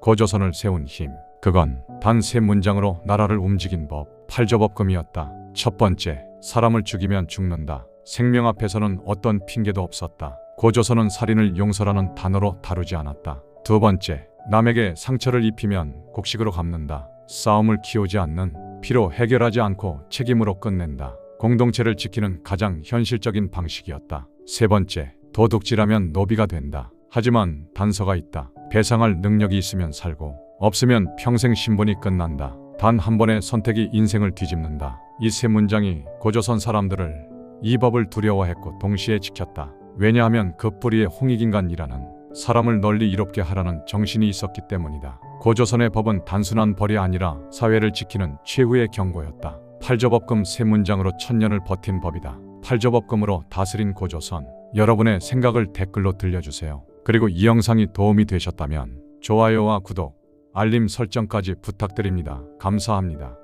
고조선을 세운 힘. 그건 단 세 문장으로 나라를 움직인 법. 팔조법금이었다. 첫 번째, 사람을 죽이면 죽는다. 생명 앞에서는 어떤 핑계도 없었다. 고조선은 살인을 용서라는 단어로 다루지 않았다. 두 번째, 남에게 상처를 입히면 곡식으로 갚는다. 싸움을 키우지 않는 피로 해결하지 않고 책임으로 끝낸다. 공동체를 지키는 가장 현실적인 방식이었다. 세 번째, 도둑질하면 노비가 된다. 하지만 단서가 있다. 배상할 능력이 있으면 살고 없으면 평생 신분이 끝난다. 단 한 번의 선택이 인생을 뒤집는다. 이 세 문장이 고조선 사람들을 이 법을 두려워했고 동시에 지켰다. 왜냐하면 그 뿌리에 홍익인간이라는 사람을 널리 이롭게 하라는 정신이 있었기 때문이다. 고조선의 법은 단순한 벌이 아니라 사회를 지키는 최후의 경고였다. 팔조법금 세 문장으로 천년을 버틴 법이다. 팔조법금으로 다스린 고조선. 여러분의 생각을 댓글로 들려주세요. 그리고 이 영상이 도움이 되셨다면 좋아요와 구독, 알림 설정까지 부탁드립니다. 감사합니다.